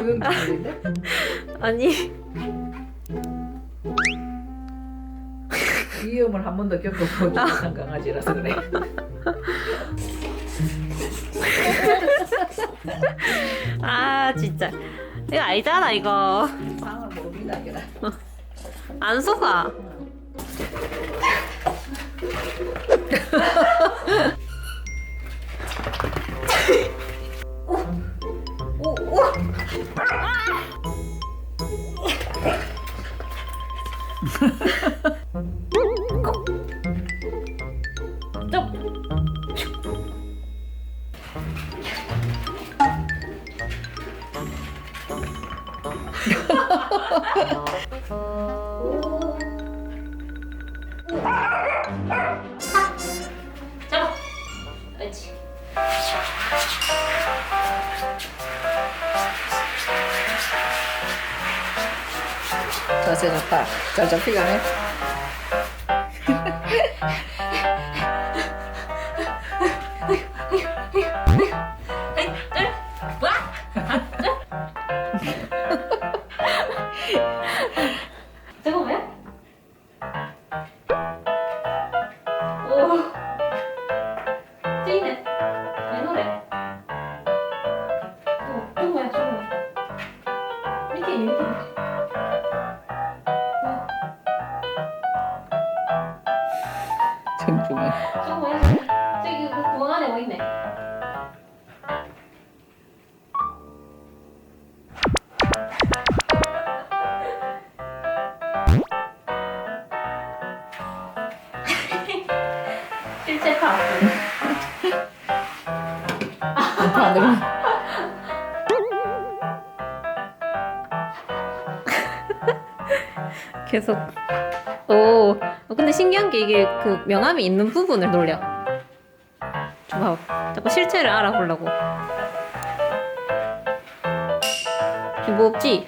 이건? 아니 위험을 한 번도 겪어보지 못한 강아지라서 그래. 아 진짜 이거 아니잖아 이거 상을 모릅니다, 걔가. 안 속아 그렇지 자세 좋다. 잘 잡히가네. 뭐야? 오 찌네 있네 정중해. 저거 뭐야? 저기 그 구멍 안에 뭐 있네? 실제 파 반대로. 계속. 오 어, 근데 신기한 게 이게 그 명암이 있는 부분을 놀려. 좀 봐봐. 자꾸 실체를 알아보려고. 뭐 없지?